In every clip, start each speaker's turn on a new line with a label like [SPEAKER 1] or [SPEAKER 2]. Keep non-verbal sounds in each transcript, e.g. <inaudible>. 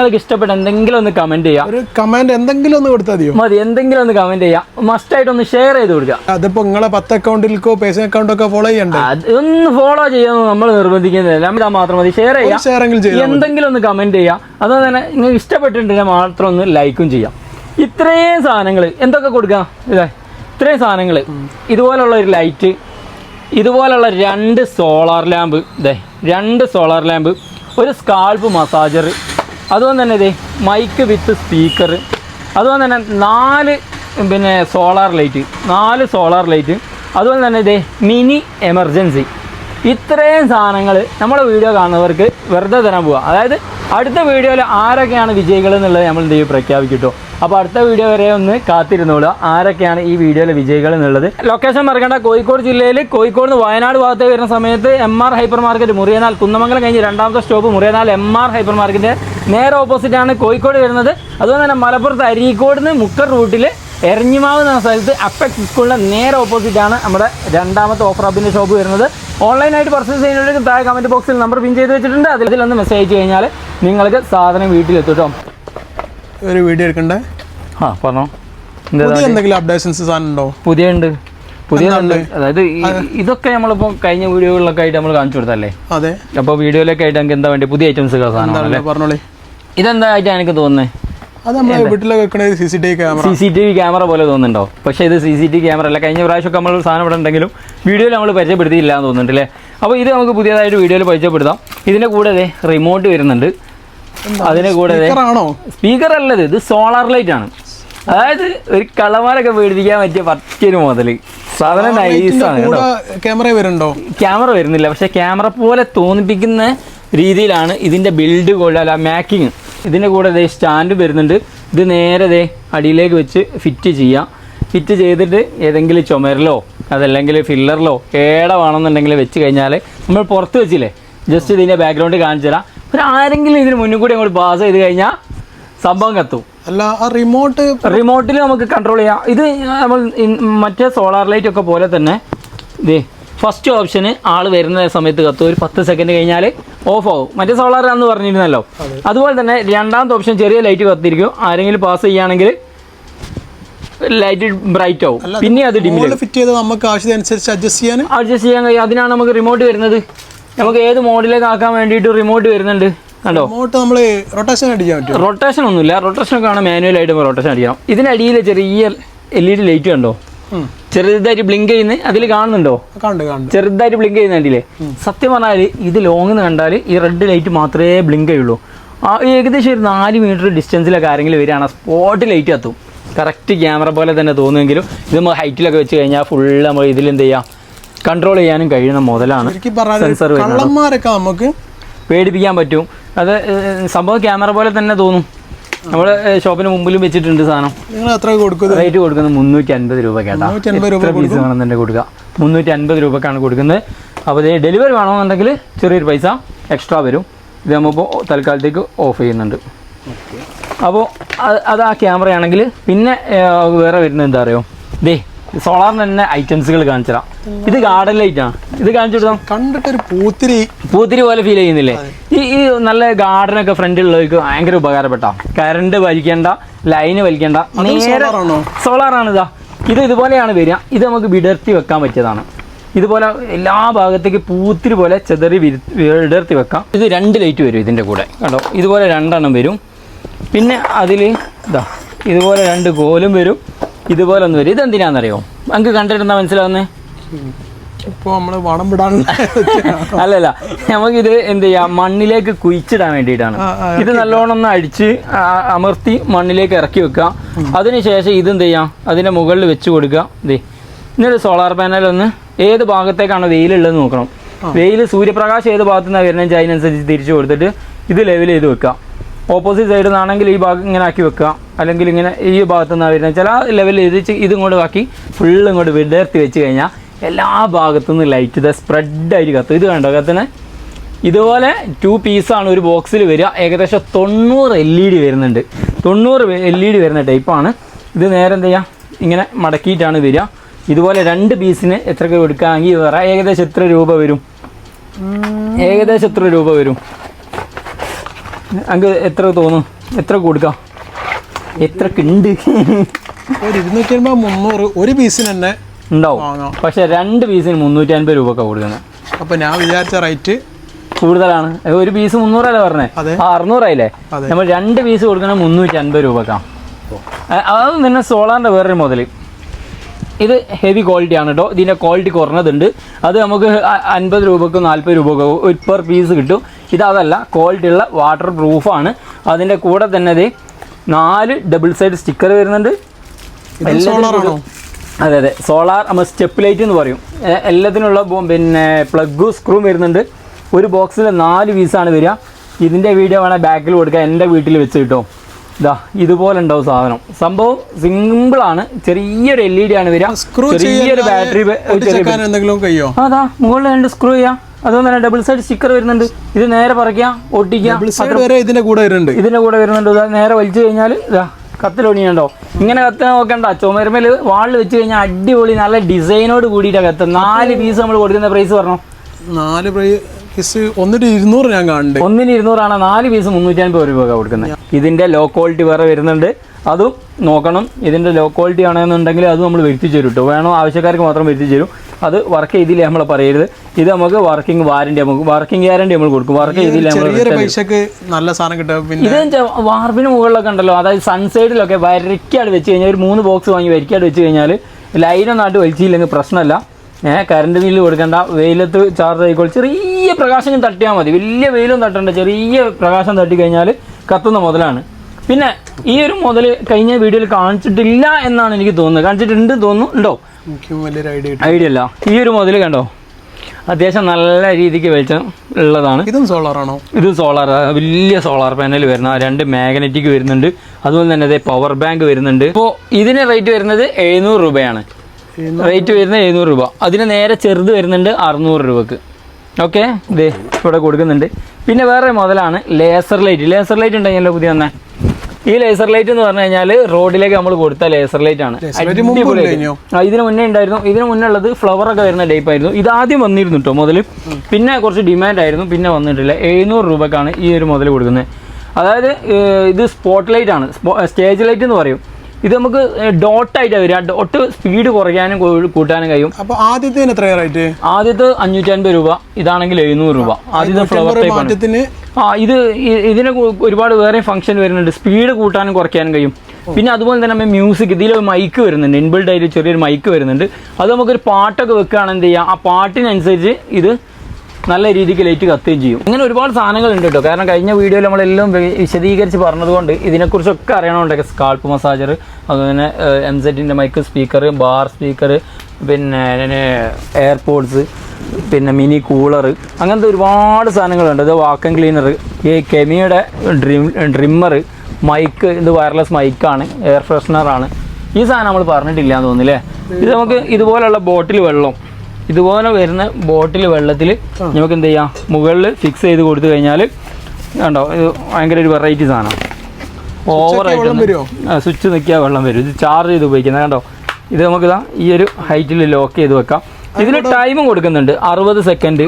[SPEAKER 1] നിങ്ങൾക്ക് ഇഷ്ടപ്പെട്ട എന്തെങ്കിലും ഒന്ന് കമന്റ് ചെയ്യാം.
[SPEAKER 2] ഒരു കമന്റ് എന്തെങ്കിലും ഒന്ന് കൊടുത്താൽ മതിയോ?
[SPEAKER 1] മതി എന്തെങ്കിലും ഒന്ന് കമന്റ് ചെയ്യാം. മസ്റ്റ് ആയിട്ട് ഒന്ന് ഷെയർ ചെയ്ത് കൊടുക്കുക
[SPEAKER 2] അതിപ്പോ നിങ്ങളെ പത്ത് അക്കൗണ്ടിലേക്കോ പേഴ്സണൽ അക്കൗണ്ടൊക്കെ ഫോളോ ചെയ്യണ്ടേ?
[SPEAKER 1] അതൊന്ന് ഫോളോ ചെയ്യാൻ നമ്മൾ നിർബന്ധിക്കുന്നില്ല. നമ്മൾ മാത്രം മതി. ഷെയർ ചെയ്യാം.
[SPEAKER 2] ഷെയർ
[SPEAKER 1] എന്തെങ്കിലും ഒന്ന് കമന്റ് ചെയ്യാം. അതുപോലെ തന്നെ നിങ്ങൾക്ക് ഇഷ്ടപ്പെട്ടിട്ടുണ്ടെങ്കിൽ മാത്രം ഒന്ന് ലൈക്കും ചെയ്യാം. ഇത്രയും സാധനങ്ങൾ എന്തൊക്കെ കൊടുക്കാം? ഇതാ ഇത്രയും സാധനങ്ങൾ ഇതുപോലുള്ള ഒരു ലൈറ്റ് ഇതുപോലുള്ള രണ്ട് സോളാർ ലാമ്പ് ഇതേ രണ്ട് സോളാർ ലാമ്പ് ഒരു സ്കാൾപ്പ് മസാജർ അതുപോലെ തന്നെ ഇതേ മൈക്ക് വിത്ത് സ്പീക്കർ അതുപോലെ തന്നെ നാല് പിന്നെ സോളാർ ലൈറ്റ് നാല് സോളാർ ലൈറ്റ് അതുപോലെ തന്നെ ഇതേ മിനി എമർജൻസി ഇത്രയും സാധനങ്ങൾ നമ്മുടെ വീഡിയോ കാണുന്നവർക്ക് വെറുതെ തരാൻ പോവുക അതായത് അടുത്ത വീഡിയോയിൽ ആരൊക്കെയാണ് വിജയികൾ എന്നുള്ളത് നമ്മൾ എന്ത് ചെയ്യും പ്രഖ്യാപിക്കും അപ്പോൾ അടുത്ത വീഡിയോ വരെ ഒന്ന് കാത്തിരുന്നോളുക ആരൊക്കെയാണ് ഈ വീഡിയോയിലെ വിജയികൾ എന്നുള്ളത്? ലൊക്കേഷൻ മറക്കേണ്ട. കോഴിക്കോട് ജില്ലയിൽ കോഴിക്കോട് നിന്ന് വയനാട് ഭാഗത്ത് വരുന്ന സമയത്ത് M R hyper market Muriyanal Kunnamangalam കഴിഞ്ഞ് രണ്ടാമത്തെ stop Muriyanal M R hyper മാർക്കറ്റിന്റെ നേരെ ഓപ്പോസിറ്റാണ് കോഴിക്കോട് വരുന്നത്. അതുപോലെ തന്നെ മലപ്പുറത്ത് അരീക്കോട് നിന്ന് മുക്കർ റൂട്ടിൽ എരഞ്ഞിമാവ് എന്ന സ്ഥലത്ത് അപ്പെക്സ് സ്കൂളിന്റെ നേരെ ഓപ്പോസിറ്റാണ് നമ്മുടെ രണ്ടാമത്തെ ഓഫർ ഹബിന്റെ ഷോപ്പ് വരുന്നത്. ഓൺലൈനായിട്ട് പർച്ചേസ് ചെയ്യുന്നവർക്ക് താഴെ കമന്റ് ബോക്സിൽ നമ്പർ പിൻ ചെയ്ത് വെച്ചിട്ടുണ്ട്. അതിൽ ഒന്ന് മെസ്സേജ് കഴിഞ്ഞാൽ നിങ്ങൾക്ക് സാധനം വീട്ടിലെത്തും കേട്ടോ
[SPEAKER 2] ഒരു വീഡിയോ എടുക്കണ്ടേ?
[SPEAKER 1] ആ പറഞ്ഞോ.
[SPEAKER 2] പുതിയ എന്തെങ്കിലും അപ്ഡേഷൻസ് സാധനം ഉണ്ടോ?
[SPEAKER 1] പുതിയ ഉണ്ട്? പുതിയ അതായത് ഇതൊക്കെ നമ്മളിപ്പോൾ കഴിഞ്ഞ വീഡിയോകളിലൊക്കെ ആയിട്ട് നമ്മൾ കാണിച്ചു കൊടുത്തല്ലേ
[SPEAKER 2] അതെ.
[SPEAKER 1] അപ്പോൾ വീഡിയോയിലൊക്കെ ആയിട്ട് നമുക്ക് എന്താ വേണ്ടി? പുതിയ ഐറ്റംസ്
[SPEAKER 2] പറഞ്ഞോളി.
[SPEAKER 1] ഇതെന്താ ആയിട്ടാണ് എനിക്ക് തോന്നുന്നത്
[SPEAKER 2] അത് നമ്മൾ വീട്ടിലൊക്കെ C C T V camera
[SPEAKER 1] C C T V camera പോലെ തോന്നുന്നുണ്ടോ? പക്ഷേ ഇത് C C T V camera അല്ല. കഴിഞ്ഞ പ്രാവശ്യമൊക്കെ നമ്മൾ സാധനം ഇവിടെ ഉണ്ടെങ്കിലും വീഡിയോയിൽ നമ്മൾ പരിചയപ്പെടുത്തിയില്ല എന്ന് തോന്നുന്നുണ്ട് അല്ലേ? അപ്പോൾ ഇത് നമുക്ക് പുതിയതായിട്ട് വീഡിയോയിൽ പരിചയപ്പെടുത്താം. ഇതിന്റെ കൂടെ റിമോട്ട് വരുന്നുണ്ട്. അതിന്റെ കൂടെ സ്പീക്കർ അല്ലത് ഇത് സോളാർ ലൈറ്റ് ആണ്. അതായത് ഒരു കളമാരൊക്കെ പേടിപ്പിക്കാൻ പറ്റിയ പറ്റിയൊരു മുതൽ സാധനം നൈസാണ്
[SPEAKER 2] ക്യാമറ വരുന്നുണ്ടോ?
[SPEAKER 1] ക്യാമറ വരുന്നില്ല പക്ഷെ ക്യാമറ പോലെ തോന്നിപ്പിക്കുന്ന രീതിയിലാണ് ഇതിന്റെ ബിൽഡ് കൂടെ അല്ല മാക്കിങ് ഇതിന്റെ കൂടെ ദേ സ്റ്റാൻഡ് വരുന്നുണ്ട്. ഇത് നേരെ അടിയിലേക്ക് വെച്ച് ഫിറ്റ് ചെയ്യാം. ഫിറ്റ് ചെയ്തിട്ട് ഏതെങ്കിലും ചുമരിലോ അതല്ലെങ്കിൽ ഫില്ലറിലോ ഏട വേണമെന്നുണ്ടെങ്കിൽ വെച്ച് കഴിഞ്ഞാൽ നമ്മൾ പുറത്ത് വെച്ചില്ലേ? ജസ്റ്റ് ഇതിന്റെ ബാക്ക്ഗ്രൗണ്ട് കാണിച്ചു തരാം ഒരു ആരെങ്കിലും ഇതിന് മുന്നിൽ കൂടി അങ്ങോട്ട് പാസ് ചെയ്ത് കഴിഞ്ഞാൽ സംഭവം കത്തും.
[SPEAKER 2] അല്ല ആ റിമോട്ട്
[SPEAKER 1] റിമോട്ടിൽ നമുക്ക് കൺട്രോൾ ചെയ്യാം. ഇത് നമ്മൾ മറ്റേ സോളാർ ലൈറ്റ് ഒക്കെ പോലെ തന്നെ ഇതേ ഫസ്റ്റ് ഓപ്ഷന് ആൾ വരുന്ന സമയത്ത് കത്തും. ഒരു പത്ത് സെക്കൻഡ് കഴിഞ്ഞാൽ ഓഫ് ആവും. മറ്റേ സോളാർ ആണെന്ന് പറഞ്ഞിരുന്നല്ലോ. അതുപോലെ തന്നെ രണ്ടാമത്തെ ഓപ്ഷൻ ചെറിയ ലൈറ്റ് കത്തിരിക്കും ആരെങ്കിലും പാസ് ചെയ്യുകയാണെങ്കിൽ ലൈറ്റ് ബ്രൈറ്റ് ആവും. പിന്നെ അത് ഡിമിൽ
[SPEAKER 2] ഫിറ്റ് ചെയ്ത് നമുക്ക് ആവശ്യത്തിനനുസരിച്ച് അഡ്ജസ്റ്റ് ചെയ്യാൻ
[SPEAKER 1] അഡ്ജസ്റ്റ് ചെയ്യാൻ കഴിയും. അതിനാണ് നമുക്ക് റിമോട്ട് വരുന്നത്. നമുക്ക് ഏത് മോഡിലേക്ക് ആക്കാൻ വേണ്ടിയിട്ട് റിമോട്ട് വരുന്നുണ്ട്? കണ്ടോ?
[SPEAKER 2] റിമോട്ട് നമ്മൾ റൊട്ടേഷൻ അടിക്കാൻ പറ്റും
[SPEAKER 1] റൊട്ടേഷൻ ഒന്നുമില്ല. റൊട്ടേഷൻ ഒക്കെ ആണ് മാനുവലായിട്ട് റൊട്ടേഷൻ അടിക്കണം ഇതിനടിയിൽ ചെറിയ എൽ ഇ ഡി ലൈറ്റ് കണ്ടോ. ചെറുതായിട്ട് ബ്ലിങ്ക് ചെയ്യുന്നത് അതിൽ കാണുന്നുണ്ടോ? ചെറുതായിട്ട് ബ്ലിങ്ക് ചെയ്യുന്ന കണ്ടില്ലേ? സത്യം പറഞ്ഞാൽ ഇത് ലോങ് കണ്ടാൽ ഈ റെഡ് ലൈറ്റ് മാത്രമേ ബ്ലിങ്ക് ചെയ്യുള്ളൂ. ആ ഏകദേശം ഒരു നാല് മീറ്റർ ഡിസ്റ്റൻസിലൊക്കെ ആരെങ്കിലും വരികയാണ് സ്പോട്ട് ലൈറ്റ് എത്തും കറക്റ്റ് ക്യാമറ പോലെ തന്നെ തോന്നുമെങ്കിലും ഇത് നമ്മൾ ഹൈറ്റിലൊക്കെ വെച്ച് കഴിഞ്ഞാൽ ഫുള്ള് നമ്മൾ ഇതിൽ എന്ത് ചെയ്യാം? കൺട്രോൾ ചെയ്യാനും കഴിയുന്ന മുതലാണ് സെൻസർ.
[SPEAKER 2] കള്ളന്മാരൊക്കെ നമുക്ക്
[SPEAKER 1] പേടിപ്പിക്കാൻ പറ്റും. അത് സംഭവം ക്യാമറ പോലെ തന്നെ തോന്നും. നമ്മൾ ഷോപ്പിന് മുമ്പിലും വെച്ചിട്ടുണ്ട് സാധനം. റേറ്റ് കൊടുക്കുന്നത്? മുന്നൂറ്റി അൻപത് രൂപ കേട്ടോ.
[SPEAKER 2] 350 രൂപ
[SPEAKER 1] എത്ര പീസ് വേണമെന്നുണ്ടെങ്കിൽ കൊടുക്കുക മുന്നൂറ്റി അൻപത് രൂപക്കാണ് കൊടുക്കുന്നത്. അപ്പോൾ ഇത് ഡെലിവറി വേണമെന്നുണ്ടെങ്കിൽ ചെറിയൊരു പൈസ എക്സ്ട്രാ വരും. ഇത് നമ്മളിപ്പോൾ തൽക്കാലത്തേക്ക് ഓഫ് ചെയ്യുന്നുണ്ട്. അപ്പോൾ അത് അത് ആ ക്യാമറ ആണെങ്കിൽ പിന്നെ വേറെ വരുന്നത് എന്താ അറിയോ? ദേ സോളാറിന് തന്നെ ഐറ്റംസുകൾ കാണിച്ചു തരാം ഇത് ഗാർഡൻ ലൈറ്റ് ആണ് ഇത് കാണിച്ചു കണ്ടിട്ട്
[SPEAKER 2] ഒരു പൂത്തിരി.
[SPEAKER 1] പൂത്തിരി പോലെ ഫീൽ ചെയ്യുന്നില്ലേ? ഈ ഈ നല്ല ഗാർഡനൊക്കെ ഫ്രണ്ടിലുള്ളവർക്ക് ഭയങ്കര ഉപകാരപ്പെട്ട. കറണ്ട് വലിക്കേണ്ട ലൈന് വലിക്കേണ്ട. നേരെ സോളാർ ആണ് ഇതാ. ഇത് ഇതുപോലെയാണ് വരിക. ഇത് നമുക്ക് വിടർത്തി വെക്കാൻ പറ്റിയതാണ്. ഇതുപോലെ എല്ലാ ഭാഗത്തേക്ക് പൂത്തിരി പോലെ ചെതറി വിടർത്തി വെക്കാം. ഇത് രണ്ട് ലൈറ്റ് വരും ഇതിന്റെ കൂടെ. കണ്ടോ? ഇതുപോലെ രണ്ടെണ്ണം വരും. പിന്നെ അതിൽ ഇതാ ഇതുപോലെ രണ്ട് കോലും വരും. ഇതുപോലെ ഒന്ന് വരും. ഇതെന്തിനാണെന്നറിയോ നമുക്ക് കണ്ടിരുന്ന മനസ്സിലാവുന്നേ?
[SPEAKER 2] ഇപ്പൊ നമ്മൾ വിടാൻ <laughs>
[SPEAKER 1] അല്ലല്ല. നമുക്കിത് എന്ത് ചെയ്യാം? മണ്ണിലേക്ക് കുഴിച്ചിടാൻ വേണ്ടിയിട്ടാണ്. ഇത് നല്ലോണം ഒന്ന് അടിച്ച് അമർത്തി മണ്ണിലേക്ക് ഇറക്കി വെക്കുക. അതിനുശേഷം ഇത് എന്ത് ചെയ്യാം? അതിന്റെ മുകളിൽ വെച്ച് കൊടുക്കുക. ഇതേ എന്നിട്ട് സോളാർ പാനൽ ഒന്ന് ഏത് ഭാഗത്തേക്കാണ് വെയിലുള്ളത് നോക്കണം. വെയിൽ സൂര്യപ്രകാശം ഏത് ഭാഗത്തുനിന്നാണ് വരുന്നത്? അതിനനുസരിച്ച് തിരിച്ചു കൊടുത്തിട്ട് ഇത് ലെവൽ ചെയ്ത് വെക്കുക. ഓപ്പോസിറ്റ് സൈഡിൽ നിന്നാണെങ്കിൽ ഈ ഭാഗം ഇങ്ങനെ ആക്കി വെക്കുക. അല്ലെങ്കിൽ ഇങ്ങനെ ഈ ഭാഗത്തു നിന്നാണ് വരുന്നത്. ചില ലെവലിൽ ഇതിങ്ങോട്ട് ഇത് ഇങ്ങോട്ട് ആക്കി ഫുള്ള് ഇങ്ങോട്ട് വിടർത്തി വെച്ച് കഴിഞ്ഞാൽ എല്ലാ ഭാഗത്തു നിന്ന് ലൈറ്റ് ഇത് സ്പ്രെഡായിട്ട് കത്തും. ഇത് കണ്ടോ കത്തിനെ ഇതുപോലെ ടു പീസാണ് ഒരു ബോക്സിൽ വരിക. ഏകദേശം തൊണ്ണൂറ് എൽ ഇ ഡി വരുന്നുണ്ട്. തൊണ്ണൂറ് എൽ ഇ ഡി വരുന്ന ടൈപ്പാണ് ഇത് നേരെ എന്ത് ചെയ്യാം? ഇങ്ങനെ മടക്കിയിട്ടാണ് വരിക. ഇതുപോലെ രണ്ട് പീസിന് എത്ര കൊടുക്കുകയാണെങ്കിൽ വേറെ ഏകദേശം എത്ര രൂപ വരും? ഏകദേശം എത്ര രൂപ വരും? അങ്ങ് എത്ര തോന്നും? എത്ര കൊടുക്കാം? എത്ര ഉണ്ട്
[SPEAKER 2] ഒരു ഇരുന്നൂറ്റി അൻപത് മുന്നൂറ് ഒരു പീസിന് തന്നെ
[SPEAKER 1] ഉണ്ടാവും. പക്ഷെ രണ്ട് പീസിന് മുന്നൂറ്റി അൻപത് രൂപ കൊടുക്കുന്നത്
[SPEAKER 2] അപ്പൊ ഞാൻ വിചാരിച്ച റേറ്റ്
[SPEAKER 1] കൂടുതലാണ്. ഒരു പീസ് മുന്നൂറല്ലേ പറഞ്ഞേ. ആ അറുന്നൂറായില്ലേ? നമ്മൾ രണ്ട് പീസ് കൊടുക്കണ മുന്നൂറ്റി അൻപത് രൂപക്കാം അത് നിന്നെ സോളാറിന്റെ വേറൊരു മുതൽ ഇത് ഹെവി ക്വാളിറ്റി ആണ് കേട്ടോ ഇതിന്റെ ക്വാളിറ്റി കുറഞ്ഞതുണ്ട്. അത് നമുക്ക് അൻപത് രൂപക്കോ നാൽപ്പത് രൂപക്കോ പെർ പീസ് കിട്ടും. ഇത് അതല്ല ക്വാളിറ്റി ഉള്ള വാട്ടർ പ്രൂഫാണ് അതിന്റെ കൂടെ തന്നെ ഇത് നാല് ഡബിൾ സൈഡ് സ്റ്റിക്കർ വരുന്നുണ്ട്? അതെ അതെ. സോളാർ നമ്മൾ സ്റ്റെപ്പ് ലൈറ്റ് എന്ന് പറയും. എല്ലാത്തിനുള്ള പിന്നെ പ്ലഗ് സ്ക്രൂ വരുന്നുണ്ട്. ഒരു ബോക്സിൽ നാല് പീസാണ് വരിക. ഇതിന്റെ വീഡിയോ വേണേൽ ബാക്കിൽ കൊടുക്കുക എന്റെ വീട്ടിൽ വെച്ച് കിട്ടും. ഇതാ ഇതുപോലെ ഉണ്ടാവും സാധനം. സംഭവം സിമ്പിളാണ് ചെറിയൊരു എൽ ഇ ഡി ആണ് വരിക. ചെറിയൊരു ബാറ്ററി അതാ മുകളിൽ രണ്ട് സ്ക്രൂ ചെയ്യാം. അതുപോലെ തന്നെ ഡബിൾ സൈഡ് സ്റ്റിക്കർ വരുന്നുണ്ട്. ഇത് നേരെ പറിക്കാം ഒട്ടിക്കാം.
[SPEAKER 2] ഇതിന്റെ കൂടെ വരുന്നുണ്ട്.
[SPEAKER 1] ഇതിന്റെ കൂടെ വരുന്നുണ്ട്. നേരെ വലിച്ചു കഴിഞ്ഞാൽ ഇതാ കത്തിലൊണിയുണ്ടോ ഇങ്ങനെ കത്ത് നോക്കണ്ട. ചുമരുമേൽ വാളിൽ വെച്ച് കഴിഞ്ഞാൽ അടിപൊളി നല്ല ഡിസൈനോട് കൂടിയിട്ടാണ് കത്ത്. നാല് പീസ് നമ്മൾ കൊടുക്കുന്ന പ്രൈസ് പറഞ്ഞു?
[SPEAKER 2] നാല് പീസ് ഒന്നിന് ഇരുന്നൂറ് ഞാൻ കാണുന്നുണ്ട്.
[SPEAKER 1] ഒന്നിന് ഇരുന്നൂറാണ്. നാല് പീസ് മുന്നൂറ്റി അൻപത് രൂപ കൊടുക്കുന്നത് ഇതിന്റെ ലോ ക്വാളിറ്റി വേറെ വരുന്നുണ്ട്. അതും നോക്കണം. ഇതിന്റെ ലോ ക്വാളിറ്റി ആണെന്നുണ്ടെങ്കിൽ അത് നമ്മൾ വരുത്തിച്ചു തരും കേട്ടോ വേണോ ആവശ്യക്കാർക്ക് മാത്രം വരുത്തിച്ചു തരും അത് വർക്ക് ചെയ്തില്ല നമ്മൾ പറയരുത്. ഇത് നമുക്ക് വർക്കിംഗ് വാറണ്ടി നമുക്ക് വർക്കിംഗ് ഗ്യാരണ്ടി നമ്മൾ കൊടുക്കും. വർക്ക് ചെയ്തില്ല
[SPEAKER 2] നല്ല സാധനം കിട്ടും.
[SPEAKER 1] ഇത് വാർപ്പിന് മുകളിലൊക്കെ ഉണ്ടല്ലോ. അതായത് സൺസൈഡിലൊക്കെ വരയ്ക്കാട് വെച്ച് കഴിഞ്ഞാൽ ഒരു മൂന്ന് ബോക്സ് വാങ്ങി വരയ്ക്കാട് വെച്ച് കഴിഞ്ഞാൽ ലൈനൊന്നായിട്ട് വലിച്ചില്ലെങ്കിൽ പ്രശ്നമല്ല. ഏഹ് കറണ്ട് ബില്ല് കൊടുക്കണ്ട. വെയിലത്ത് ചാർജ് ആയിക്കോളും. ചെറിയ പ്രകാശം തട്ടിയാൽ മതി. വലിയ വെയിലും തട്ടണ്ട. ചെറിയ പ്രകാശം തട്ടി കഴിഞ്ഞാൽ കത്തുന്ന മുതലാണ്. പിന്നെ ഈ ഒരു മുതൽ കഴിഞ്ഞ വീഡിയോയിൽ കാണിച്ചിട്ടില്ല എന്നാണ് എനിക്ക് തോന്നുന്നത്. കാണിച്ചിട്ടുണ്ട് തോന്നുന്നു. ഉണ്ടോ?
[SPEAKER 2] ഐഡിയ
[SPEAKER 1] അല്ല. ഈ ഒരു മുതൽ കണ്ടോ? അത്യാവശ്യം നല്ല രീതിക്ക് വെളിച്ചം ഉള്ളതാണ്.
[SPEAKER 2] ഇതും സോളാർ ആണോ?
[SPEAKER 1] ഇത് സോളാർ വലിയ സോളാർ പാനൽ വരുന്ന രണ്ട് മാഗ്നറ്റിക് വരുന്നുണ്ട്. അതുപോലെ തന്നെ അതേ പവർ ബാങ്ക് വരുന്നുണ്ട്. ഇപ്പോൾ ഇതിന് റേറ്റ് വരുന്നത് എഴുന്നൂറ് രൂപയാണ്. റേറ്റ് വരുന്നത് എഴുന്നൂറ് രൂപ. അതിന് നേരെ ചെറുത് വരുന്നുണ്ട് അറുന്നൂറ് രൂപക്ക്. ഓക്കെ. ഇത് ഇവിടെ കൊടുക്കുന്നുണ്ട്. പിന്നെ വേറെ മുതലാണ് ലേസർ ലൈറ്റ് ലേസർ ലൈറ്റ് ഉണ്ടെങ്കിലോ പുതിയ വന്നേ? ഈ ലേസർ ലൈറ്റ് എന്ന് പറഞ്ഞു കഴിഞ്ഞാൽ റോഡിലേക്ക് നമ്മൾ കൊടുത്ത ലേസർ ലൈറ്റ് ആണ്. ഇതിന് മുന്നേ ഉണ്ടായിരുന്നു. ഇതിന് മുന്നേ ഉള്ളത് ഫ്ലവർ ഒക്കെ വരുന്ന ടൈപ്പ് ആയിരുന്നു. ഇത് ആദ്യം വന്നിരുന്നു കേട്ടോ മുതൽ പിന്നെ കുറച്ച് ഡിമാൻഡ് ആയിരുന്നു. പിന്നെ വന്നിട്ടില്ല. എഴുന്നൂറ് രൂപക്കാണ് ഈ ഒരു മുതൽ കൊടുക്കുന്നത്. അതായത് ഇത് സ്പോട്ട് ലൈറ്റ് ആണ് സ്റ്റേജ് ലൈറ്റ് എന്ന് പറയും. ഇത് നമുക്ക് ഡോട്ട് ആയിട്ട് വരിക ഡോട്ട് സ്പീഡ് കുറയ്ക്കാനും കൂട്ടാനും കഴിയും.
[SPEAKER 2] അപ്പൊ ആദ്യത്തെ എത്ര റേറ്റ്
[SPEAKER 1] ആദ്യത്തെ അഞ്ഞൂറ്റി അൻപത് രൂപ ഇതാണെങ്കിൽ എഴുന്നൂറ് രൂപ. ആദ്യത്തെ ഫ്ലവർ ടൈപ്പ് ആ ഇത് ഇതിന് ഒരുപാട് വേറെ ഫംഗ്ഷൻ വരുന്നുണ്ട്. സ്പീഡ് കൂട്ടാനും കുറയ്ക്കാനും കഴിയും. പിന്നെ അതുപോലെ തന്നെ നമ്മൾ മ്യൂസിക് ഇതിൽ മൈക്ക് വരുന്നുണ്ട്. ഇൻബിൾഡ് ആയിട്ട് ചെറിയൊരു മൈക്ക് വരുന്നുണ്ട്. അത് നമുക്കൊരു പാട്ടൊക്കെ വെക്കുകയാണെങ്കിൽ എന്ത് ചെയ്യാം? ആ പാട്ടിനനുസരിച്ച് ഇത് നല്ല രീതിക്ക് ലൈറ്റ് കത്തുകയും ചെയ്യും. ഇങ്ങനെ ഒരുപാട് സാധനങ്ങൾ ഉണ്ട് കേട്ടോ. കാരണം കഴിഞ്ഞ വീഡിയോയിൽ നമ്മളെല്ലാം വിശദീകരിച്ച് പറഞ്ഞതുകൊണ്ട് ഇതിനെക്കുറിച്ചൊക്കെ അറിയണമുണ്ടൊക്കെ സ്കാൾപ്പ് മസാജർ അതുപോലെ എം സെറ്റിന്റെ മൈക്ക് സ്പീക്കർ ബാർ സ്പീക്കർ പിന്നെ എയർപോഡ്സ് പിന്നെ മിനി കൂളർ അങ്ങനത്തെ ഒരുപാട് സാധനങ്ങളുണ്ട്. ഇത് വാക്കം ക്ലീനർ ഈ കെമിയുടെ ഡ്രിം ഡ്രിമ്മർ മൈക്ക് ഇത് വയർലെസ് മൈക്കാണ് എയർ ഫ്രഷ്നറാണ് ഈ സാധനം നമ്മൾ പറഞ്ഞിട്ടില്ല എന്ന് തോന്നുന്നില്ലേ ഇത് നമുക്ക് ഇതുപോലെയുള്ള ബോട്ടിൽ വെള്ളം ഇതുപോലെ വരുന്ന ബോട്ടിൽ വെള്ളത്തിൽ നമുക്ക് എന്ത് ചെയ്യാം മുകളിൽ ഫിക്സ് ചെയ്ത് കൊടുത്തു കഴിഞ്ഞാൽ കണ്ടോ? ഇത് ഭയങ്കര ഒരു വെറൈറ്റി സാധനം. ഓവറായിട്ട്? സ്വിച്ച് നിൽക്കിയാൽ വെള്ളം വരും. ഇത് ചാർജ് ചെയ്ത് ഉപയോഗിക്കുന്നത് കണ്ടോ? ഇത് നമുക്ക് ഇതാ ഈ ഒരു ഹൈറ്റിൽ ലോക്ക് ചെയ്ത് വെക്കാം. ഇതിന് ടൈമും കൊടുക്കുന്നുണ്ട്. അറുപത് സെക്കൻഡ്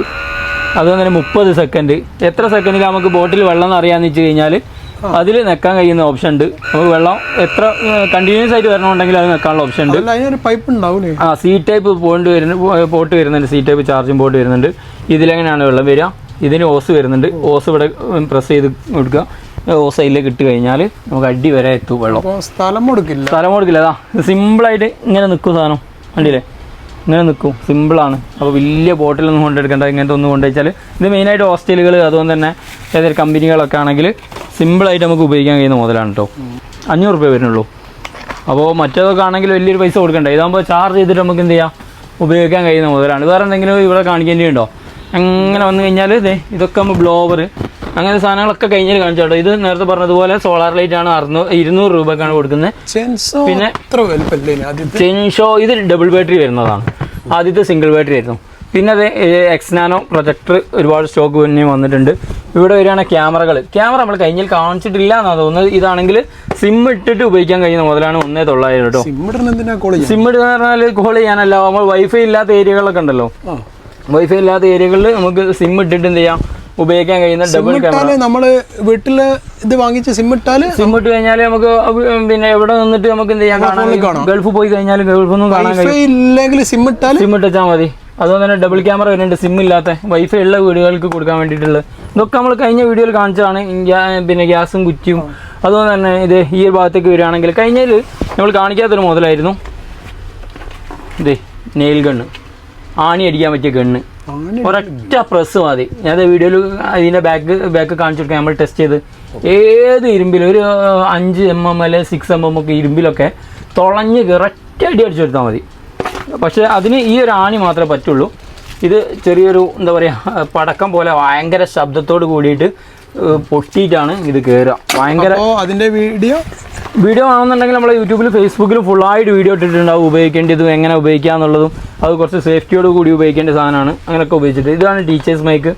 [SPEAKER 1] അതുപോലെ തന്നെ മുപ്പത് സെക്കൻഡ് എത്ര സെക്കൻഡിൽ നമുക്ക് ബോട്ടിൽ വെള്ളം എന്ന് അറിയാമെന്ന് വെച്ച് കഴിഞ്ഞാൽ അതിൽ നിൽക്കാൻ കഴിയുന്ന ഓപ്ഷൻ ഉണ്ട്. നമുക്ക് വെള്ളം എത്ര കണ്ടിന്യൂസ് ആയിട്ട് വരണമെന്നുണ്ടെങ്കിൽ അത് നിൽക്കാനുള്ള ഓപ്ഷൻ ഉണ്ട്.
[SPEAKER 2] പൈപ്പ് ഉണ്ടാവില്ലേ
[SPEAKER 1] ആ സി ടൈപ്പ് പോയിന്റ് വരുന്ന പോട്ട് വരുന്നുണ്ട്. സി ടൈപ്പ് ചാർജിങ് പോട്ട് വരുന്നുണ്ട്. ഇതിലെങ്ങനെയാണ് വെള്ളം വരിക? ഇതിന് ഓസ് വരുന്നുണ്ട്. ഓസ് ഇവിടെ പ്രസ് ചെയ്ത് കൊടുക്കുക. ഓസ് അതിലേക്ക് കിട്ടി കഴിഞ്ഞാൽ നമുക്ക് അടി വരെ എത്തും വെള്ളം.
[SPEAKER 2] സ്ഥലം കൊടുക്കില്ല.
[SPEAKER 1] സ്ഥലം കൊടുക്കില്ല. അതാ സിമ്പിളായിട്ട് ഇങ്ങനെ നിൽക്കും സാധനം. കണ്ടില്ലേ? ഇങ്ങനെ നിൽക്കും. സിമ്പിളാണ് അപ്പോൾ വലിയ ബോട്ടിലൊന്നും കൊണ്ടെടുക്കേണ്ട. ഇങ്ങനത്തെ ഒന്നും കൊണ്ടുവച്ചാൽ ഇത് മെയിനായിട്ട് ഹോസ്റ്റലുകൾ അതുകൊണ്ട് തന്നെ ഏതൊരു കമ്പനികളൊക്കെ ആണെങ്കിൽ സിമ്പിളായിട്ട് നമുക്ക് ഉപയോഗിക്കാൻ കഴിയുന്ന മുതലാണ് കേട്ടോ അഞ്ഞൂറ് രൂപ വരുന്നുള്ളൂ. അപ്പോൾ മറ്റേതൊക്കെ ആണെങ്കിൽ വലിയൊരു പൈസ കൊടുക്കണ്ടേ. ഇതാകുമ്പോൾ ചാർജ് ചെയ്തിട്ട് നമുക്ക് എന്ത് ചെയ്യാം? ഉപയോഗിക്കാൻ കഴിയുന്ന മുതലാണ് വേറെ എന്തെങ്കിലും ഇവിടെ കാണിക്കേണ്ടിയുണ്ടോ അങ്ങനെ വന്നു കഴിഞ്ഞാൽ ഇതേ ഇതൊക്കെ നമ്മൾ ബ്ലോവർ അങ്ങനെ സാധനങ്ങളൊക്കെ കഴിഞ്ഞാൽ കാണിച്ചോട്ടോ ഇത് നേരത്തെ പറഞ്ഞതുപോലെ സോളാർ ലൈറ്റ് ആണ് അറുന്നൂറ് ഇരുന്നൂറ് രൂപക്കാണ് കൊടുക്കുന്നത് പിന്നെ- ചെൻഷോ ഇത് ഡബിൾ ബാറ്ററി വരുന്നതാണ്. ആദ്യത്തെ സിംഗിൾ ബാറ്ററി ആയിരുന്നു. പിന്നെ അത് എക്സ്നാനോ പ്രൊജക്ടർ ഒരുപാട് സ്റ്റോക്ക് തന്നെ വന്നിട്ടുണ്ട്. ഇവിടെ വരികയാണ് ക്യാമറകൾ ക്യാമറ നമ്മൾ കഴിഞ്ഞാൽ കാണിച്ചിട്ടില്ല എന്നാണ് തോന്നുന്നത്. ഇതാണെങ്കിൽ സിം ഇട്ടിട്ട് ഉപയോഗിക്കാൻ കഴിയുന്ന മുതലാണ് ഒന്നേ തൊള്ളായിരം കേട്ടോ.
[SPEAKER 2] സിം ഇടുന്ന
[SPEAKER 1] പറഞ്ഞാൽ കോൾ ചെയ്യാനല്ല. നമ്മൾ വൈഫൈ ഇല്ലാത്ത ഏരിയകളൊക്കെ ഉണ്ടല്ലോ. വൈഫൈ ഇല്ലാത്ത ഏരിയകളിൽ നമുക്ക് സിം ഇട്ടിട്ട് എന്ത് ചെയ്യാം? ഉപയോഗിക്കാൻ കഴിയുന്ന ഡബിൾ ക്യാമറ
[SPEAKER 2] നമ്മൾ നമ്മൾ വീട്ടിൽ ഇത് വാങ്ങിച്ച് സിം ഇട്ടാൽ
[SPEAKER 1] സിം ഇട്ട് കഴിഞ്ഞാൽ നമുക്ക് പിന്നെ എവിടെ നിന്നിട്ട് നമുക്ക് എന്ത്
[SPEAKER 2] ചെയ്യാം?
[SPEAKER 1] ഗൾഫ് പോയി കഴിഞ്ഞാൽ ഗൾഫ് ഒന്നും കാണാൻ കഴിയും.
[SPEAKER 2] ഇല്ലെങ്കിൽ സിം ഇട്ടാൽ
[SPEAKER 1] സിം ഇട്ടാൽ മതി. അതുപോലെ തന്നെ ഡബിൾ ക്യാമറ വരുന്നുണ്ട് സിം ഇല്ലാത്ത വൈഫൈ ഉള്ള വീടുകൾക്ക് കൊടുക്കാൻ വേണ്ടിയിട്ടുള്ളത് ഇതൊക്കെ നമ്മൾ കഴിഞ്ഞ വീഡിയോയിൽ കാണിച്ചതാണ് പിന്നെ ഗ്യാസും കുറ്റിയും. അതുപോലെ തന്നെ ഇത് ഈ ഒരു ഭാഗത്തേക്ക് വരികയാണെങ്കിൽ കഴിഞ്ഞതിൽ നമ്മൾ കാണിക്കാത്തൊരു മുതലായിരുന്നു ഇത് നെയിൽ ഗണ്ണ് ആണി അടിക്കാൻ പറ്റിയ ഗണ്ണ് ഒരൊറ്റ പ്രസ് മതി. ഞാൻ വീഡിയോയിൽ അതിന്റെ ബാക്ക് ബാക്ക് കാണിച്ചു കൊടുക്കാൻ നമ്മൾ ടെസ്റ്റ് ചെയ്ത്. ഏത് ഇരുമ്പിലും ഒരു അഞ്ച് എം എം അല്ലെ സിക്സ് എം എം ഒക്കെ ഇരുമ്പിലൊക്കെ തുളഞ്ഞ് ഒരൊറ്റ അടി അടിച്ചെടുത്താൽ മതി. പക്ഷേ അതിന് ഈ ഒരു ആണി മാത്രമേ പറ്റുള്ളൂ. ഇത് ചെറിയൊരു എന്താ പറയുക പടക്കം പോലെ ഭയങ്കര ശബ്ദത്തോട് കൂടിയിട്ട് പൊട്ടിയിട്ടാണ് ഇത് കയറുക ഭയങ്കര
[SPEAKER 2] അതിന്റെ വീഡിയോ?
[SPEAKER 1] വീഡിയോ ആണെന്നുണ്ടെങ്കിൽ നമ്മൾ യൂട്യൂബിൽ ഫേസ്ബുക്കിലും ഫുള്ളായിട്ട് വീഡിയോ ഇട്ടിട്ടുണ്ടാവും. ഉപയോഗിക്കേണ്ടതും എങ്ങനെ ഉപയോഗിക്കുക എന്നുള്ളതും. അത് കുറച്ച് സേഫ്റ്റിയോട് കൂടി ഉപയോഗിക്കേണ്ട സാധനമാണ്. അങ്ങനെയൊക്കെ ഉപയോഗിച്ചിട്ട്. ഇതാണ് ടീച്ചേഴ്സ് മൈക്ക്.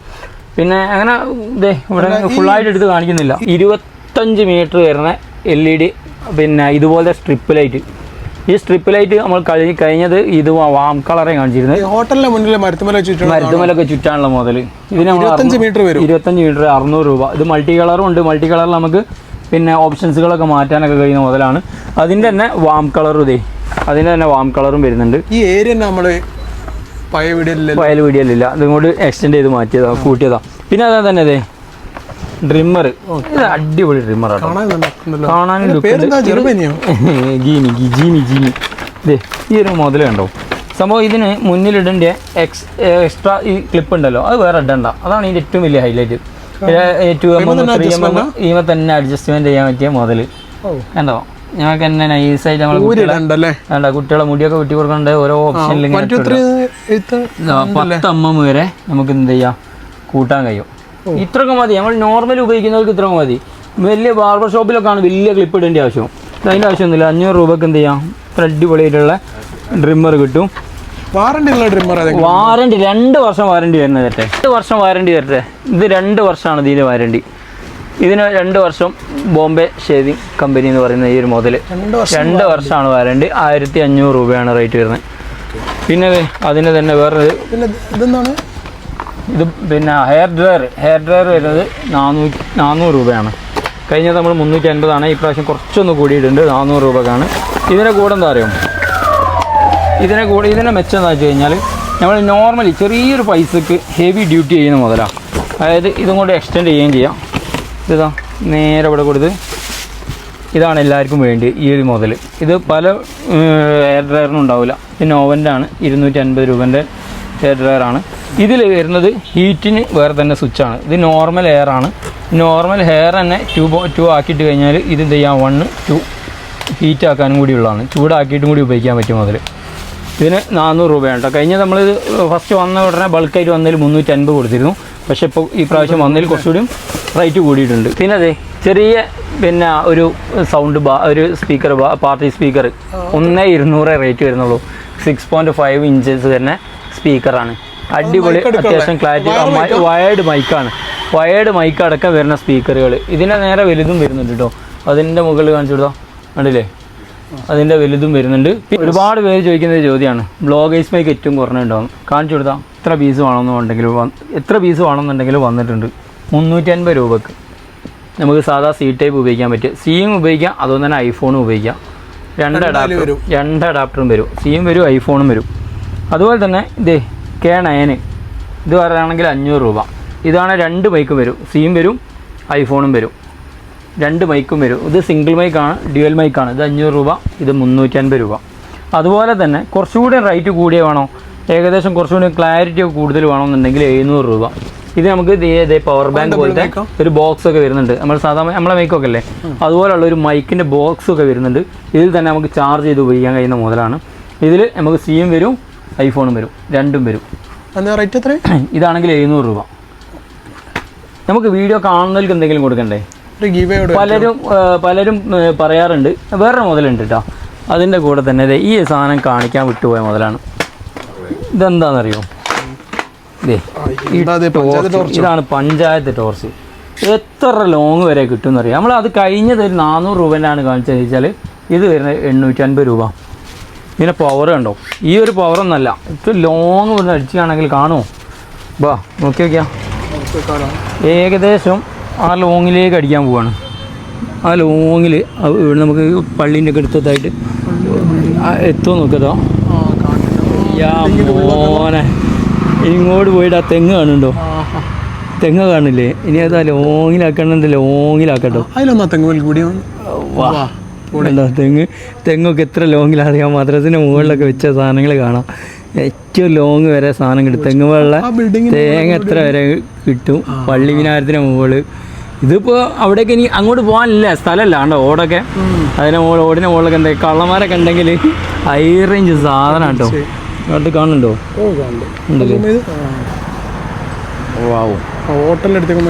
[SPEAKER 1] പിന്നെ അങ്ങനെ ഇതേ ഇവിടെ ഫുള്ളായിട്ട് എടുത്ത് കാണിക്കുന്നില്ല. ഇരുപത്തഞ്ച് മീറ്റർ വരുന്ന എൽ ഇ ഡി പിന്നെ ഇതുപോലത്തെ സ്ട്രിപ്പ് ലൈറ്റ് ഈ സ്ട്രിപ്പ് ലൈറ്റ് നമ്മൾ കഴിഞ്ഞ് കഴിഞ്ഞത് ഇത് വാം കളറെ കാണിച്ചിരുന്നത്.
[SPEAKER 2] ഹോട്ടലിന്റെ മുന്നിൽ മരുത്തുമല
[SPEAKER 1] മരുത്തുമലൊക്കെ ചുറ്റാനുള്ള മുതൽ ഇതിന് നമ്മൾ
[SPEAKER 2] ഇരുപത്തഞ്ച് മീറ്റർ വരും.
[SPEAKER 1] ഇരുപത്തഞ്ച് മീറ്റർ അറുന്നൂറ് രൂപ. ഇത് മൾട്ടി കളറും ഉണ്ട്. മൾട്ടി കളറിൽ നമുക്ക് പിന്നെ ഓപ്ഷൻസുകളൊക്കെ മാറ്റാനൊക്കെ കഴിയുന്ന മുതലാണ് അതിന്റെ തന്നെ വാം കളറും ഇതേ. അതിന്റെ തന്നെ വാം കളറും വരുന്നുണ്ട്.
[SPEAKER 2] ഈ ഏരിയ നമ്മൾ പഴയ വീഡിയോയിലല്ലോ
[SPEAKER 1] ഫയൽ വീഡിയോയിലില്ല ഇതുകൊണ്ട് എക്സ്റ്റെൻഡ് ചെയ്ത് മാറ്റിയതാ കൂട്ടിയതാ. പിന്നെ അതാ തന്നെ അതെ ഡ്രിമ്മർ ഇത് അടിപൊളി കാണാനും. <laughs> ഗീനി ഇതേ ഈ ഒരു മുതൽ കണ്ടോ? സംഭവം ഇതിന് മുന്നിലിടേണ്ട എക്സ് എക്സ്ട്രാ ഈ ക്ലിപ്പ് ഉണ്ടല്ലോ. അത് വേറെ ഇടണ്ട. അതാണ് ഇതിന്റെ ഏറ്റവും വലിയ highlight two M M three M M ഈമ തന്നെ അഡ്ജസ്റ്റ്മെന്റ് ചെയ്യാൻ പറ്റിയ മുതൽ കണ്ടോ? ഞങ്ങൾക്ക് തന്നെ നൈസായിട്ട് നമ്മൾ കുട്ടികളെ
[SPEAKER 2] ഊരിടണ്ടല്ലേ
[SPEAKER 1] വേണ്ട കുട്ടികളെ മുടിയൊക്കെ വെട്ടി കൊടുക്കണ്ട ഓരോ ഓപ്ഷനിൽ
[SPEAKER 2] എഴുത്ത്
[SPEAKER 1] പത്ത് അമ്മ വരെ നമുക്ക് എന്ത് ചെയ്യാം? കൂട്ടാൻ കഴിയും. ഇത്രയൊക്കെ മതി. നമ്മൾ നോർമൽ ഉപയോഗിക്കുന്നവർക്ക് ഇത്രയൊക്കെ മതി. വലിയ ബാർബർ ഷോപ്പിലൊക്കെയാണ് വലിയ ക്ലിപ്പ് ഇടേണ്ട ആവശ്യം. അതിന്റെ ആവശ്യമൊന്നുമില്ല. അഞ്ഞൂറ് രൂപക്ക് എന്ത് ചെയ്യാം? ഇത്ര അടിപൊളിയായിട്ടുള്ള ഡ്രിമ്മർ കിട്ടും.
[SPEAKER 2] വാറണ്ടി ഉള്ള ഡ്രിമ്മർ
[SPEAKER 1] വാറണ്ടി രണ്ട് വർഷം വാറണ്ടി വരുന്നത് തരട്ടെ രണ്ട് വർഷം വാറണ്ടി തരട്ടെ ഇത് രണ്ട് വർഷമാണ് ഇതിന്റെ വാറണ്ടി ഇതിന് രണ്ട് വർഷം ബോംബെ ഷേവിംഗ് കമ്പനി എന്ന് പറയുന്ന ഈ ഒരു മുതൽ
[SPEAKER 2] രണ്ട് വർഷം
[SPEAKER 1] രണ്ട് വർഷമാണ് വാറണ്ടി ആയിരത്തി അഞ്ഞൂറ് രൂപയാണ് റേറ്റ് വരുന്നത്. പിന്നെ അതിന് തന്നെ വേറൊരു
[SPEAKER 2] ഇത്
[SPEAKER 1] പിന്നെ ഹെയർ ഡ്രയർ ഹെയർ ഡ്രയർ വരുന്നത് നാനൂറ്റി നാനൂറ് രൂപയാണ്. കഴിഞ്ഞ നമ്മൾ മുന്നൂറ്റി അൻപതാണ് ഈ പ്രാവശ്യം കുറച്ചൊന്ന് കൂടിയിട്ടുണ്ട് നാനൂറ് രൂപക്കാണ്. ഇതിനെ കൂടെ എന്താ അറിയോ? ഇതിനെ കൂടെ ഇതിനെ മെച്ചം എന്താ വെച്ച് കഴിഞ്ഞാൽ നമ്മൾ നോർമലി ചെറിയൊരു പൈസക്ക് ഹെവി ഡ്യൂട്ടി ചെയ്യുന്ന മുതലാണ് അതായത് ഇതും കൊണ്ട് എക്സ്റ്റെൻഡ് ചെയ്യുകയും ചെയ്യാം. ഇതാ നേരെ ഇവിടെ കൊടുത്ത് ഇതാണ് എല്ലാവർക്കും വേണ്ടി ഈ ഒരു മുതൽ ഇത് പല എയർ ഡ്രയറിനും ഉണ്ടാവില്ല. പിന്നെ ആണ് ഇരുന്നൂറ്റി അൻപത് രൂപന്റെ എയർ ആണ് ഇതിൽ വരുന്നത് ഹീറ്റിന് വേറെ തന്നെ സ്വിച്ചാണ്. ഇത് നോർമൽ എയർ ആണ്. നോർമൽ ഹെയർ തന്നെ ടു ടു ആക്കിയിട്ട് കഴിഞ്ഞാൽ ഇത് എന്ത് ചെയ്യാം? വണ്ണ് ടു ഹീറ്റ് ആക്കാനും കൂടി ഉള്ളതാണ്. ചൂടാക്കിയിട്ടും കൂടി ഉപയോഗിക്കാൻ പറ്റും അതിൽ ഇതിന് നാനൂറ് രൂപയാണ് കേട്ടോ കഴിഞ്ഞ നമ്മൾ ഫസ്റ്റ് വന്ന ഉടനെ ബൾക്കായിട്ട് വന്നതിൽ മുന്നൂറ്റി അൻപത് കൊടുത്തിരുന്നു. പക്ഷേ ഇപ്പോൾ ഈ പ്രാവശ്യം വന്നതിൽ കുറച്ചുകൂടിയും റേറ്റ് കൂടിയിട്ടുണ്ട്. പിന്നെ അതെ ചെറിയ പിന്നെ ഒരു സൗണ്ട് ബാ ഒരു സ്പീക്കർ പാർട്ടി സ്പീക്കർ ഒന്നേ ഇരുന്നൂറേ റേറ്റ് വരുന്നുള്ളൂ. സിക്സ് പോയിന്റ് ഫൈവ് ഇഞ്ചസ് തന്നെ സ്പീക്കറാണ്. അടിപൊളി? അത്യാവശ്യം ക്ലാരിറ്റി വയേർഡ് മൈക്കാണ് വയേർഡ് മൈക്ക് അടക്കം വരുന്ന സ്പീക്കറുകൾ ഇതിന്റെ നേരെ വലുതും വരുന്നുണ്ട് കേട്ടോ അതിന്റെ മുകളിൽ കാണിച്ചു കൊടുത്തോ? കണ്ടില്ലേ? അതിന്റെ വലുതും വരുന്നുണ്ട്. ഒരുപാട് പേര് ചോദിക്കുന്ന ചോദ്യമാണ്. ബ്ലോഗേഴ്സ് മൈക്ക് ഏറ്റവും കുറഞ്ഞുണ്ടാവും കാണിച്ചു കൊടുത്താൽ എത്ര പീസ് വേണമെന്നുണ്ടെങ്കിൽ എത്ര പീസ് വേണമെന്നുണ്ടെങ്കിലും വന്നിട്ടുണ്ട്. മുന്നൂറ്റി അൻപത് രൂപക്ക്. നമുക്ക് സാധാ സി ടൈപ്പ് ഉപയോഗിക്കാൻ പറ്റും. സിയും ഉപയോഗിക്കാം അതുപോലെ തന്നെ ഐഫോണും ഉപയോഗിക്കാം. രണ്ട് അഡാപ്റ്റർ
[SPEAKER 2] വരും.
[SPEAKER 1] രണ്ട് അഡാപ്റ്ററും വരും. സിയും വരും ഐഫോണും വരും. അതുപോലെ തന്നെ ഇതേ കെ നയന് ഇത് പറയുകയാണെങ്കിൽ അഞ്ഞൂറ് രൂപ. ഇതാണ് രണ്ട് മൈക്ക് വരും. സിയും വരും ഐഫോണും വരും. രണ്ട് മൈക്കും വരും. ഇത് സിംഗിൾ മൈക്കാണ് ഡ്യുവൽ മൈക്കാണ് ഇത് അഞ്ഞൂറ് രൂപ ഇത് മുന്നൂറ്റി അൻപത് രൂപ. അതുപോലെ തന്നെ കുറച്ചുകൂടി റേറ്റ് കൂടിയ വേണോ? ഏകദേശം കുറച്ചുകൂടി ക്ലാരിറ്റി ഒക്കെ കൂടുതൽ വേണമെന്നുണ്ടെങ്കിൽ എഴുന്നൂറ് രൂപ. ഇത് നമുക്ക് ഇതേ പവർ ബാങ്ക് പോലത്തെ ഒരു ബോക്സ് ഒക്കെ വരുന്നുണ്ട്. നമ്മൾ സാധാരണ നമ്മളെ മൈക്കൊക്കെ അല്ലേ? അതുപോലുള്ള ഒരു മൈക്കിന്റെ ബോക്സ് ഒക്കെ വരുന്നുണ്ട്. ഇതിൽ തന്നെ നമുക്ക് ചാർജ് ചെയ്ത് ഉപയോഗിക്കാൻ കഴിയുന്ന മുതലാണ്. ഇതിൽ നമുക്ക് സിയും വരും ഐഫോണും വരും രണ്ടും വരും.
[SPEAKER 2] എന്താ റേറ്റ് എത്ര
[SPEAKER 1] ഇതാണെങ്കിൽ എഴുന്നൂറ് രൂപ. നമുക്ക് വീഡിയോ കാണുന്നവർക്ക് എന്തെങ്കിലും കൊടുക്കണ്ടേ? പലരും പലരും പറയാറുണ്ട്. വേറൊരു മുതലുണ്ട് കേട്ടോ അതിന്റെ കൂടെ തന്നെ ഈ സാധനം കാണിക്കാൻ വിട്ടുപോയ മുതലാണ് ഇതെന്താണെന്നറിയോ ഇതാണ് പഞ്ചായത്ത് ടോർച്ച് എത്ര ലോങ് വരെ കിട്ടും എന്നറിയാം നമ്മൾ അത് കഴിഞ്ഞത് ഒരു നാനൂറ് രൂപേന്റെ ആണ് കാണിച്ചത്. വെച്ചാൽ ഇത് വരുന്നത് എണ്ണൂറ്റി അൻപത് രൂപ. ഇതിന്റെ പവർ കണ്ടോ? ഈ ഒരു പവർ ഒന്നല്ല. ഇത് ലോങ് ഒന്ന് അടിച്ചാണെങ്കിൽ കാണുമോ? ബാ നോക്കി നോക്കിയാ. ഏകദേശം ആ ലോങ്ങിലേക്ക് അടിക്കാൻ പോവാണ്. ആ ലോങ്ങിൽ ഇവിടെ നമുക്ക് പള്ളീന്റെ ഒക്കെ അടുത്തതായിട്ട് എത്തുമോ നോക്കതോ യാ മോനെ. ഇങ്ങോട്ട് പോയിട്ട് ആ തെങ്ങ് കാണുന്നുണ്ടോ? തെങ്ങ് കാണില്ലേ? ഇനി അത് ആ ലോങ്ങിലാക്കണമെന്ന് ലോങ്ങിലാക്കട്ടോ
[SPEAKER 2] അതിലൊന്നാ തെങ്ങ് കൂടിയാണ്
[SPEAKER 1] വാ. ഉണ്ടോ തെങ്ങ് തെങ്ങൊക്കെ എത്ര ലോങ്ങിലറിയാം മദ്രസിന്റെ മുകളിലൊക്കെ വെച്ച സാധനങ്ങൾ കാണാം. ഏറ്റവും ലോങ് വരെ സാധനം കിട്ടും. തെങ്ങ് വെള്ള തേങ്ങ എത്ര വരെ കിട്ടും? പള്ളി വിനാരത്തിന് മുകളിൽ. ഇതിപ്പോൾ അവിടേക്ക് ഇനി അങ്ങോട്ട് പോകാനില്ല. സ്ഥലമല്ല. കണ്ടോ ഓടൊക്കെ. അതിന്റെ മുകളിൽ ഓടിന്റെ മുകളിലൊക്കെ എന്താ കള്ളന്മാരൊക്കെ ഉണ്ടെങ്കിൽ ഹൈ റേഞ്ച് സാധനം കേട്ടോ അത് കാണുന്നുണ്ടോ?
[SPEAKER 2] ഓ
[SPEAKER 1] മേടിച്ചു വാവും.
[SPEAKER 2] ഹോട്ടലിന്റെ അടുത്തേക്ക്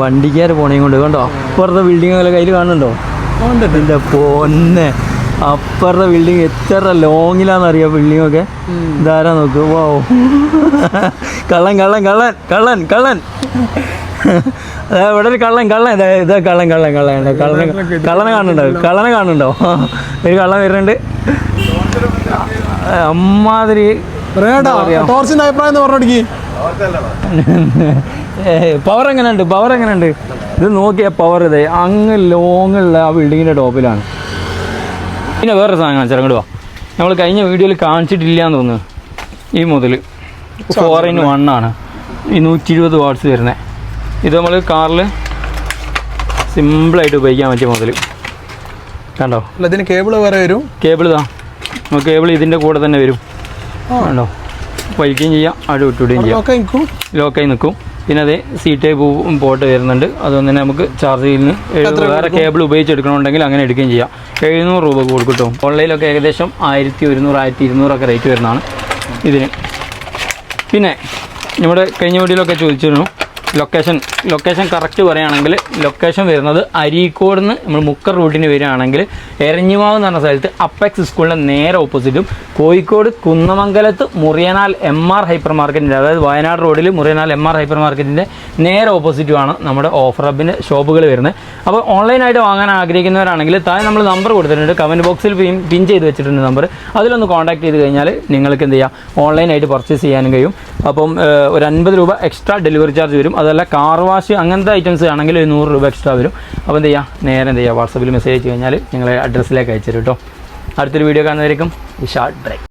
[SPEAKER 1] വണ്ടിക്കാർ പോണേ കൊണ്ട്. കണ്ടോ അപ്പുറത്തെ ബിൽഡിങ്ങൊക്കെ കയ്യിൽ കാണുന്നുണ്ടോ. എന്റെ പൊന്നെ. അപ്പുറത്തെ ബിൽഡിങ് എത്ര ലോങ്ങിലാന്നറിയോ ബിൽഡിങ്ങൊക്കെ ഇതാരാ നോക്ക്? വോ കള്ളൻ കള്ളൻ കള്ളൻ കള്ളൻ കള്ളൻ. ഇവിടെ ഒരു കള്ളൻ കള്ളൻ. ഇതാ ഇതാ കള്ളൻ കള്ളൻ കള്ളൻ. ഇതാ കള്ളനെ കള്ളനെ കാണുന്നുണ്ടോ? കള്ളനെ കാണുന്നുണ്ടോ? ഒരു കള്ളൻ വരുന്നുണ്ട്. അമ്മാതിരി.
[SPEAKER 2] ടോർച്ചിന്റെ അഭിപ്രായം
[SPEAKER 1] പവർ എങ്ങനെയുണ്ട്? പവർ എങ്ങനെയുണ്ട്? ഇത് നോക്കിയ പവർ ഇത്. അങ്ങ് ലോങ്ങുള്ള ആ ബിൽഡിങ്ങിന്റെ ടോപ്പിലാണ് പിന്നെ വേറെ സാധനം കാണിച്ചാൽ അങ്ങോട്ട് വാ. നമ്മൾ കഴിഞ്ഞ വീഡിയോയിൽ കാണിച്ചിട്ടില്ല എന്ന് തോന്നുന്നു. ഈ മുതൽ ഫോർ ഇൻ വൺ ആണ്. ഈ നൂറ്റി ഇരുപത് വാട്ട്സ് വരുന്നത് ഇത് നമ്മൾ കാറിൽ സിമ്പിളായിട്ട് ഉപയോഗിക്കാൻ പറ്റിയ മുതൽ കണ്ടോ?
[SPEAKER 2] ഇതിന് കേബിൾ വേറെ വരും.
[SPEAKER 1] കേബിൾ ഇതാ. നമുക്ക് കേബിൾ ഇതിന്റെ കൂടെ തന്നെ വരും. കണ്ടോ? വലിക്കുകയും ചെയ്യാം അവിടെ വിട്ടുവിടുകയും ചെയ്യാം
[SPEAKER 2] നിൽക്കും.
[SPEAKER 1] ലോക്കായി നിൽക്കും. പിന്നെ അതേ സി ടൈപ്പ് പോട്ട് വരുന്നുണ്ട്. അതുകൊണ്ട് തന്നെ നമുക്ക് ചാർജ് നിന്ന് വേറെ കേബിൾ ഉപയോഗിച്ചെടുക്കണമെങ്കിൽ അങ്ങനെ എടുക്കുകയും ചെയ്യാം. എഴുന്നൂറ് രൂപ കൊടുക്കട്ടോ. ഓൺലൈനിലൊക്കെ ഏകദേശം ആയിരത്തി ഒരുന്നൂറ് ആയിരത്തി ഇരുന്നൂറൊക്കെ റേറ്റ് വരുന്നതാണ് ഇതിന്. പിന്നെ നമ്മുടെ കഴിഞ്ഞ വീഡിയോയിലൊക്കെ ചോദിച്ചിരുന്നു. ലൊക്കേഷൻ ലൊക്കേഷൻ കറക്റ്റ് പറയുകയാണെങ്കിൽ ലൊക്കേഷൻ വരുന്നത് അരീക്കോട് നിന്ന് നമ്മൾ മുക്കർ റൂട്ടിന് വരികയാണെങ്കിൽ എരഞ്ഞിമാവ് എന്ന് പറഞ്ഞ സ്ഥലത്ത് അപ്പെക്സ് സ്കൂളിന്റെ നേരെ ഓപ്പോസിറ്റും കോഴിക്കോട് കുന്നമംഗലത്ത് മുറിയനാൽ എം ആർ ഹൈപ്പർ മാർക്കറ്റിന്റെ അതായത് വയനാട് റോഡിൽ മുറിയനാൽ എം ആർ ഹൈപ്പർ മാർക്കറ്റിന്റെ നേരെ ഓപ്പോസിറ്റുമാണ് നമ്മുടെ ഓഫർ ഹബിന്റെ ഷോപ്പുകൾ വരുന്നത്. അപ്പോൾ ഓൺലൈനായിട്ട് വാങ്ങാൻ ആഗ്രഹിക്കുന്നവരാണെങ്കിൽ താഴെ നമ്മൾ നമ്പർ കൊടുത്തിട്ടുണ്ട്. കമന്റ് ബോക്സിൽ പിൻ പിൻ ചെയ്ത് വെച്ചിട്ടുണ്ട് നമ്പർ അതിലൊന്ന് കോൺടാക്ട് ചെയ്ത് കഴിഞ്ഞാൽ നിങ്ങൾക്ക് എന്ത് ചെയ്യാം? ഓൺലൈനായിട്ട് പർച്ചേസ് ചെയ്യാനും കഴിയും. അപ്പം ഒരു അൻപത് രൂപ എക്സ്ട്രാ ഡെലിവറി ചാർജ് വരും. അതല്ല കാർ വാഷ് അങ്ങനത്തെ ഐറ്റംസ് ആണെങ്കിൽ ഒരു നൂറ് രൂപ എക്സ്ട്രാ വരും. അപ്പോൾ എന്ത് ചെയ്യുക നേരെ എന്ത് ചെയ്യുക വാട്സപ്പിൽ മെസ്സേജ് അയച്ചു കഴിഞ്ഞാൽ നിങ്ങളെ അഡ്രസ്സിലേക്ക് അയച്ചു തരും കേട്ടോ അടുത്തൊരു വീഡിയോ കാണുന്നതായിരിക്കും ഷാർട്ട് ബ്രേക്ക്